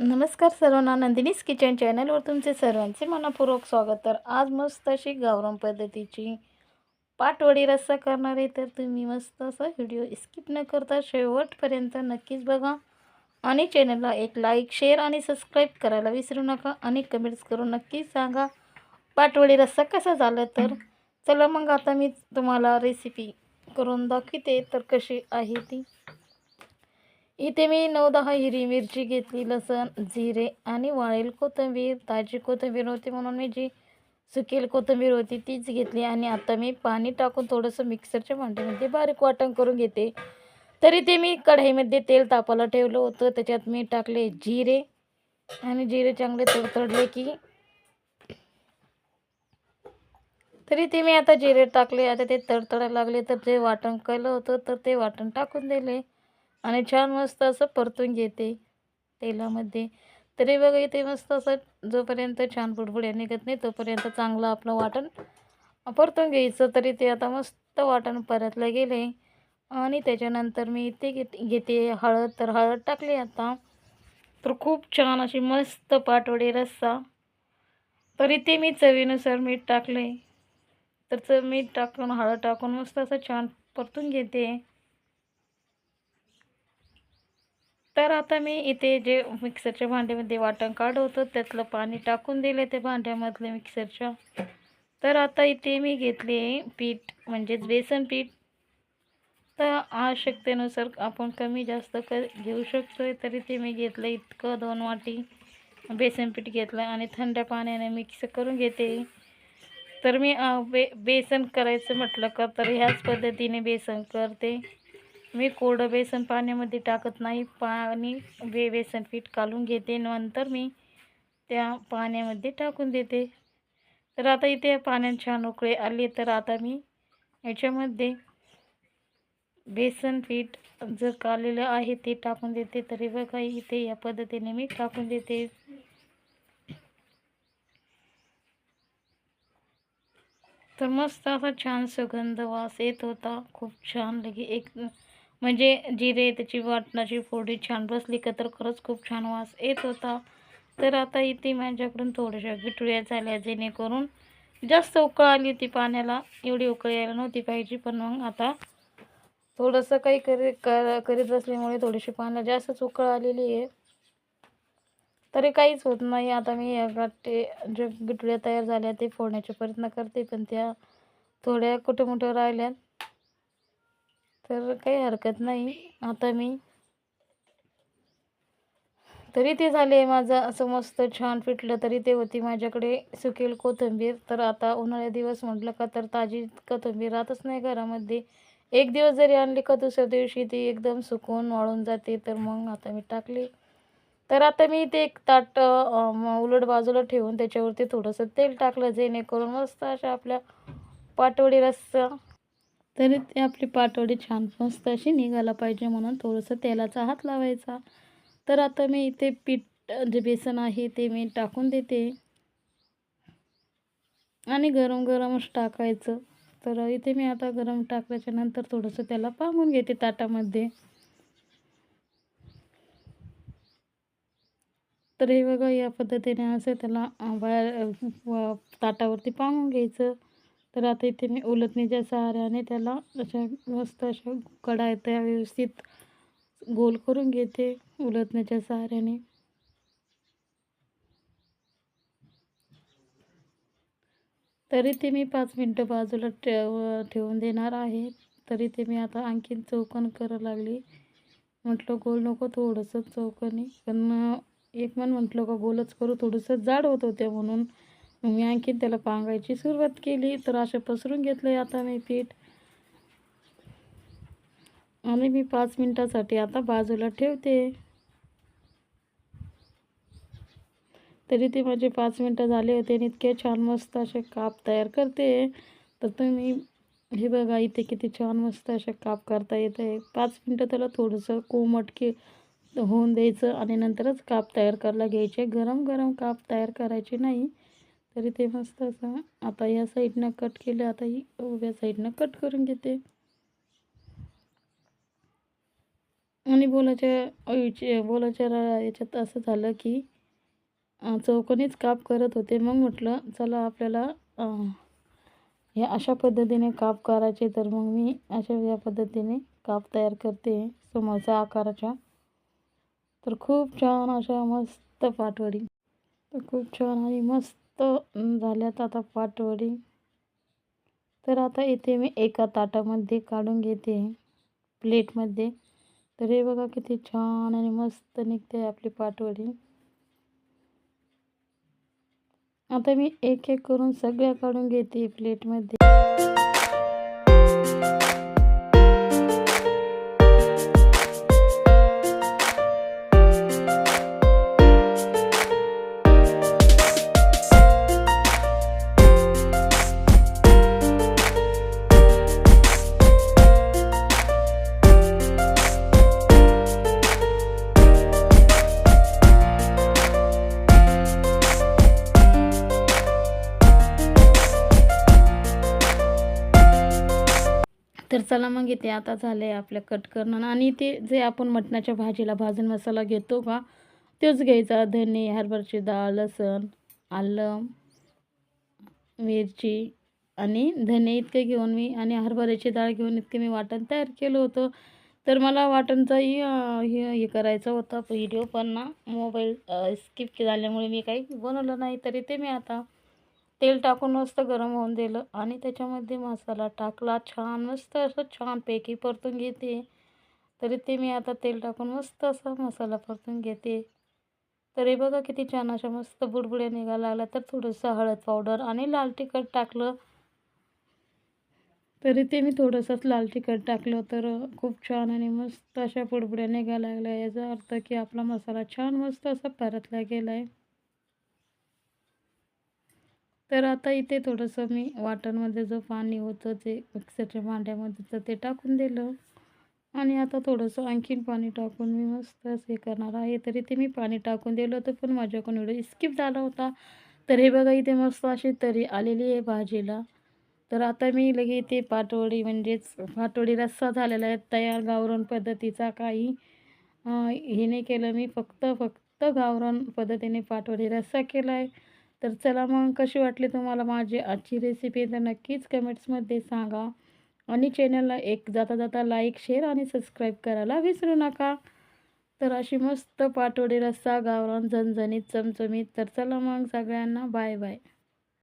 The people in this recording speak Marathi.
नमस्कार सर्वांना नंदिनीस किचन चॅनलवर तुमचे सर्वांचे मनपूर्वक स्वागत. तर आज मस्त अशी गावरान पद्धतीची पाटवडी रस्सा करणार आहे. तर तुम्ही मस्त असा व्हिडिओ स्किप न करता शेवटपर्यंत नक्कीच बघा. आणि चॅनलला एक लाईक शेअर आणि सबस्क्राईब करायला विसरू नका आणि कमेंट्स करून नक्कीच सांगा पाटवडी रस्सा कसा झाला तर. चला मग आता मी तुम्हाला रेसिपी करून दाखवते तर कशी आहे ती. इथे मी नऊ दहा हिरवी मिरची घेतली लसण जिरे आणि वाळेल कोथिंबीर. ताजी कोथिंबीर होती म्हणून मी जी सुकेल कोथिंबीर होती तीच घेतली आणि आता मी पाणी टाकून थोडंसं मिक्सरच्या भांड्यामध्ये बारीक वाटण करून घेते. तरी ते मी कढाईमध्ये तेल तापायला ठेवलं होतं. त्याच्यात मी टाकले जिरे आणि जिरे चांगले तडतडले की तरी ते मी आता जिरे टाकले. आता ते तडतडायला लागले तर जे वाटण केलं होतं तर ते वाटण टाकून दिले. आणि छान मस्त असं परतून घेते तेलामध्ये. तरी बघा इथे मस्त असं जोपर्यंत छान बुडबुड्या निघत नाही तोपर्यंत चांगलं आपलं वाटण परतून घ्यायचं. तरी ते आता मस्त वाटण परतलं गेले. आणि त्याच्यानंतर मी इथे घेत घेते हळद. तर हळद टाकली आता. तर खूप छान अशी मस्त पाटवडी रस्सा. तरी ते मी चवीनुसार मीठ टाकले तर चव मीठ टाकून हळद टाकून मस्त असं छान परतून घेते. तर आता मी इथे जे मिक्सरच्या भांड्यामध्ये वाटण काढवतो होतं त्यातलं पाणी टाकून दिले ते भांड्यामधले मिक्सरच्या. तर आता इथे मी घेतले पीठ म्हणजेच बेसन पीठ. तर आवश्यकतेनुसार आपण कमी जास्त क घेऊ शकतो आहे तरी ते मी घेतलं इतकं दोन वाटी बेसन पीठ घेतलं आणि थंड पाण्याने मिक्स करून घेते. तर मी बे बेसन करायचं म्हटलं का तर ह्याच पद्धतीने बेसन करते. मी कोरडं बेसन पाण्यामध्ये टाकत नाही पाणी बे बेसन पीठ काढून घेते नंतर मी त्या पाण्यामध्ये टाकून देते. तर आता इथे पाण्यात छान उकळे आले तर आता मी याच्यामध्ये बेसन पीठ जर काढलेलं आहे ते टाकून देते. तरी बघा इथे या पद्धतीने मी टाकून देते. तर मस्त असा छान सुगंध वास येत होता. खूप छान लगे एक म्हणजे जिरे त्याची वाटणाची फोडी छान बसली का तर खरंच खूप छान वास येत होता. तर आता इथे माझ्याकडून थोड्याशा गिटुळ्या झाल्या जेणेकरून जास्त उकळ आली होती पाण्याला. एवढी उकळ यायला नव्हती पाहिजे पण मग आता थोडंसं काही करी कर करीत असल्यामुळे थोडीशी पाण्याला जास्तच उकळ आलेली आहे. तरी काहीच होत नाही. आता मी या गाठी ज्या गिटुळ्या तयार झाल्या ते फोडण्याचा प्रयत्न करते पण त्या थोड्या कुठं मोठ्या राहिल्यात. तर काही हरकत नाही. आता मी तरी ते झाले माझं असं मस्त छान पिटलं तरी ते होती माझ्याकडे सुकेल कोथिंबीर. तर आता उन्हाळ्या दिवस म्हटलं का तर ताजी कोथिंबीर राहतच नाही घरामध्ये. एक दिवस जरी आणली का दुसऱ्या दिवशी ती एकदम सुकून वाळून जाते. तर मग आता मी टाकली. तर आता मी ते एक ताट उलट बाजूला ठेवून त्याच्यावरती थोडंसं तेल टाकलं जेणेकरून मस्त अशा आपल्या पाटवडी रस्सा तरी ते आपली पाटवडी छान मस्त अशी निघायला पाहिजे म्हणून थोडंसं तेलाचा हात लावायचा. तर आता मी इथे पीठ जे बेसन आहे ते मी टाकून देते. आणि गरम गरमच टाकायचं. तर इथे मी आता गरम टाकल्याच्या नंतर थोडंसं त्याला पांगून घेते ताटामध्ये. तर हे बघा या पद्धतीने असं त्याला बाहेर ताटावरती पांगून घ्यायचं. तर आता इथे मी उलटणीच्या सहाऱ्याने त्याला अशा मस्त अशा कडा त्या व्यवस्थित गोल करून घेते उलटण्याच्या सहाऱ्याने. तरी ते मी पाच मिनटं बाजूला ठेव ठेवून देणार आहे. तरी ते मी आता आणखीन चौकन करायला लागली. म्हटलं गोल नको थोडंसं चौकनी. पण एक मन म्हटलं का गोलच करू? थोडंसं जाड होत होते म्हणून. मी आणखीन त्याला पांगायची सुरुवात केली तर असं पसरून घेतलं आता मी पीठ. आणि मी पाच मिनटासाठी आता बाजूला ठेवते. तरी ते माझे पाच मिनटं झाले होते आणि इतके छान मस्त असे काप तयार करते. तर तुम्ही हे बघा इथे किती छान मस्त असे काप करता येत. आहे पाच मिनटं त्याला थोडंसं कोमट की होऊन द्यायचं आणि नंतरच काप तयार करायला घ्यायचे. गरम गरम काप तयार करायचे नाही. तरी ते मस्त असं आता या साईडनं कट केलं आता ही उभ्या साईडनं कट करून घेते. आणि बोलायच्या बोलाच्या बोलायच्या याच्यात असं झालं की चौकोनीच काप करत होते. मग म्हटलं चला आपल्याला हे अशा पद्धतीने काप करायचे तर मग मी अशा या पद्धतीने काप तयार करते. समोरच्या आकाराच्या. तर खूप छान अशा मस्त पाठवडी तर खूप छान आणि मस्त अं, झाल्यात आता पाटवडी तर आता इथे मी एका ताटामध्ये काढून घेते प्लेटमध्ये. तर हे बघा किती छान आणि मस्त निघते आपली पाटवडी आता मी एक एक करून सगळ्या काढून घेते प्लेटमध्ये. तर चला मग इथे आता झालं आहे आपल्या कट करणं. आणि ते जे आपण मटणाच्या भाजीला भाजून मसाला घेतो का तोच घ्यायचा. धने हरभरची डाळ लसण आलं मिरची आणि धने इतके घेऊन मी आणि हरभऱ्याची डाळ घेऊन इतके मी वाटण तयार केलं होतं. तर मला वाटणचाही हे हे करायचा होता व्हिडिओ पण ना मोबाईल स्किप झाल्यामुळे मी काही बनवलं नाही. तरी ते मी आता तेल टाकून मस्त गरम होऊन दिलं आणि त्याच्यामध्ये मसाला टाकला. छान मस्त असं छानपैकी परतून घेते. तरी ते मी आता तेल टाकून मस्त असा मसाला परतून घेते. तरी बघा किती छान अशा मस्त बुडबुड्या निघायला लागल्या. तर थोडंसं हळद पावडर आणि लाल तिखट टाकलं. तरी ते मी थोडंसंच लाल तिखट टाकलं तर खूप छान आणि मस्त अशा बुडबुड्या निघायला लागल्या. याचा अर्थ की आपला मसाला छान मस्त असा परतला गेला आहे तर आता इथे थोडंसं मी वाटणमध्ये जो पाणी होतं ते मिक्सरच्या भांड्यामध्ये तर ते टाकून दिलं. आणि आता थोडंसं आणखीन पाणी टाकून मी मस्त हे करणार आहे. तरी ते मी पाणी टाकून दिलं होतं पण माझ्याकडून व्हिडिओ स्किप झाला होता. तर हे बघा इथे मस्त अशी तरी आलेली आहे भाजीला. तर आता मी लगे इथे पाटवडी म्हणजेच पाटवडी रस्सा झालेला आहे तयार गावरण पद्धतीचा काही. हे नाही केलं मी फक्त फक्त गावरण पद्धतीने पाटवडी रस्सा केला आहे तर चला मग कशी वाटली तुम्हाला माझी आजची रेसिपी तर नक्कीच कमेंट्समध्ये सांगा. आणि चॅनलला एक जाता जाता लाईक शेअर आणि सबस्क्राईब करायला विसरू नका. तर अशी मस्त पाटोडी रस्सा गावरान झणझणीत चमचमीत. तर चला मग सगळ्यांना बाय बाय